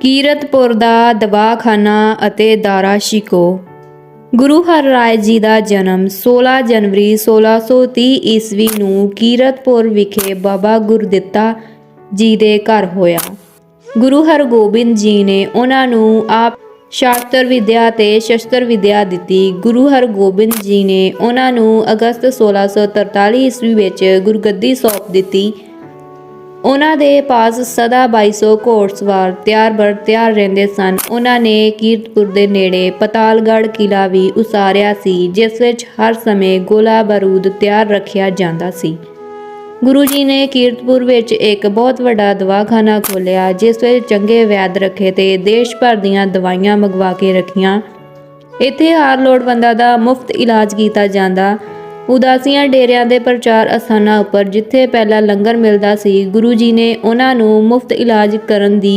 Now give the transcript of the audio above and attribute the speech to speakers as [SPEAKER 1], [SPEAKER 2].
[SPEAKER 1] ਕੀਰਤਪੁਰ ਦਾ ਦਵਾਖਾਨਾ ਅਤੇ ਦਾਰਾ ਸ਼ਿਕੋ। ਗੁਰੂ ਹਰ ਰਾਏ ਜੀ ਦਾ ਜਨਮ 16 ਜਨਵਰੀ 1630 ਈਸਵੀ ਨੂੰ ਕੀਰਤਪੁਰ ਵਿਖੇ ਬਾਬਾ ਗੁਰਦਿੱਤਾ ਜੀ ਦੇ ਘਰ ਹੋਇਆ। ਗੁਰੂ ਹਰਗੋਬਿੰਦ ਜੀ ਨੇ ਉਹਨਾਂ ਨੂੰ ਆਪ ਸ਼ਾਸਤਰ ਵਿਦਿਆ ਤੇ ਸ਼ਸਤਰ ਵਿਦਿਆ ਦਿੱਤੀ। ਗੁਰੂ ਹਰਗੋਬਿੰਦ ਜੀ ਨੇ ਉਹਨਾਂ ਨੂੰ ਅਗਸਤ 1643 ਈਸਵੀ ਵਿੱਚ ਗੁਰਗੱਦੀ ਸੌਂਪ ਦਿੱਤੀ। ਉਹਨਾਂ ਦੇ ਪਾਸ ਸਦਾ 2200 ਘੋੜਸਵਾਰ ਤਿਆਰ ਬਰ ਤਿਆਰ ਰਹਿੰਦੇ ਸਨ। ਉਹਨਾਂ ਨੇ ਕੀਰਤਪੁਰ ਦੇ ਨੇੜੇ ਪਤਾਲਗੜ੍ਹ ਕਿਲਾ ਵੀ ਉਸਾਰਿਆ ਸੀ, ਜਿਸ ਵਿੱਚ ਹਰ ਸਮੇਂ ਗੋਲਾ ਬਾਰੂਦ ਤਿਆਰ ਰੱਖਿਆ ਜਾਂਦਾ ਸੀ। ਗੁਰੂ ਜੀ ਨੇ ਕੀਰਤਪੁਰ ਵਿੱਚ ਇੱਕ ਬਹੁਤ ਵੱਡਾ ਦਵਾਖਾਨਾ ਖੋਲ੍ਹਿਆ, ਜਿਸ ਵਿੱਚ ਚੰਗੇ ਵੈਦ ਰੱਖੇ ਤੇ ਦੇਸ਼ ਭਰ ਦੀਆਂ ਦਵਾਈਆਂ ਮੰਗਵਾ ਕੇ ਰੱਖੀਆਂ। ਇੱਥੇ ਹਰ ਲੋੜਵੰਦਾਂ ਦਾ ਮੁਫਤ ਇਲਾਜ ਕੀਤਾ ਜਾਂਦਾ। ਉਦਾਸੀਆਂ ਡੇਰਿਆਂ ਦੇ ਪ੍ਰਚਾਰ ਅਸਥਾਨਾਂ ਉੱਪਰ ਜਿੱਥੇ ਪਹਿਲਾਂ ਲੰਗਰ ਮਿਲਦਾ ਸੀ, ਗੁਰੂ ਜੀ ਨੇ ਉਹਨਾਂ ਨੂੰ ਮੁਫਤ ਇਲਾਜ ਕਰਨ ਦੀ